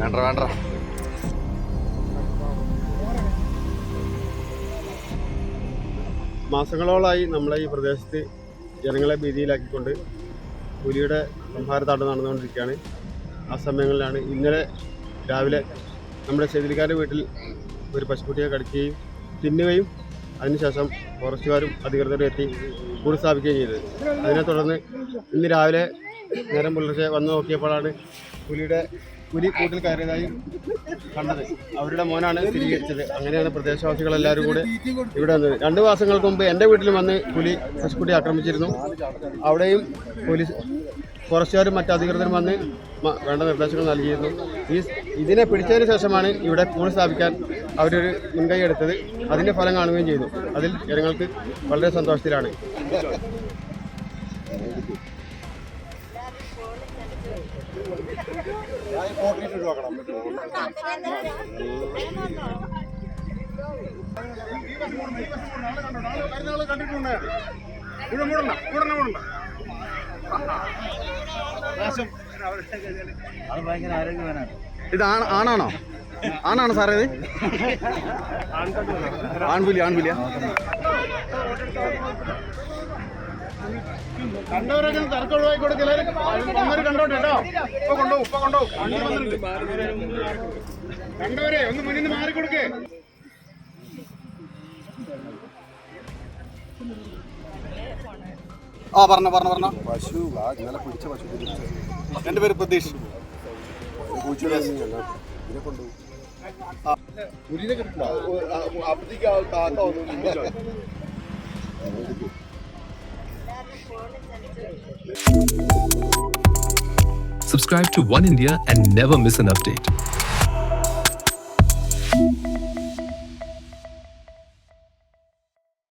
വേണ്ട വേണ്ട മാസങ്ങളോളായി നമ്മളെ ഈ പ്രദേശത്ത് ജനങ്ങളെ ഭീതിയിലാക്കിക്കൊണ്ട് പുലിയുടെ സംഹാരത്താട്ട് നടന്നുകൊണ്ടിരിക്കുകയാണ്. ആ സമയങ്ങളിലാണ് ഇന്നലെ രാവിലെ നമ്മുടെ ചെതിലിക്കാരുടെ വീട്ടിൽ ഒരു പശുക്കുട്ടിയെ കടിക്കുകയും തിന്നുകയും അതിനുശേഷം ഫോറസ്റ്റുകാരും അധികൃതരും എത്തി കൂടി സ്ഥാപിക്കുകയും ചെയ്തത് അതിനെ തുടർന്ന് ഇന്ന് രാവിലെ നേരം പുലർച്ചെ വന്നു നോക്കിയപ്പോഴാണ് പുലിയുടെ പുലി കൂട്ടിൽ കയറിയതായി കണ്ടത്. അവരുടെ മോനാണ് സ്ഥിരീകരിച്ചത്. അങ്ങനെയാണ് പ്രദേശവാസികളെല്ലാവരും കൂടെ ഇവിടെ വന്നത്. രണ്ട് മാസങ്ങൾക്ക് മുമ്പ് എന്റെ വീട്ടിൽ വന്ന് പുലി പശുക്കുട്ടി ആക്രമിച്ചിരുന്നു. അവിടെയും പോലീസ് ഫോറസ്റ്റുകാരും മറ്റു അധികൃതരും വന്ന് വേണ്ട നിർദ്ദേശങ്ങൾ നൽകിയിരുന്നു. ഈ ഇതിനെ പിടിച്ചതിന് ശേഷമാണ് ഇവിടെ കൂടി സ്ഥാപിക്കാൻ അവരൊരു മുൻകൈ എടുത്തത് അതിന്റെ ഫലം കാണുകയും ചെയ്തു. അതിൽ ജനങ്ങൾക്ക് വളരെ സന്തോഷത്തിലാണ്. ഇത് ആണ് ആണാണോ? ആണാണോ സാറേ ഇത്? ആൺപുലി ആൺപുലിയ? കണ്ടവരൊക്കെ തർക്കം ഒഴിവാക്കി കൊടുക്കില്ല വന്നൊരു കണ്ടോട്ടെ കേട്ടോ. ഉപ്പ കൊണ്ടോ ഉപ്പ കൊണ്ടോ. കണ്ടവരെ ഒന്ന് മുന്നിൽ നിന്ന് മാറി കൊടുക്കേ ആ പറഞ്ഞോ പറഞ്ഞോ പറഞ്ഞോ. പശു ഇന്നലെ പിടിച്ച പശു എന്റെ പേര് Pratheesh. 우리네 그렇구나. 다 거죠. Subscribe to One India and never miss an update.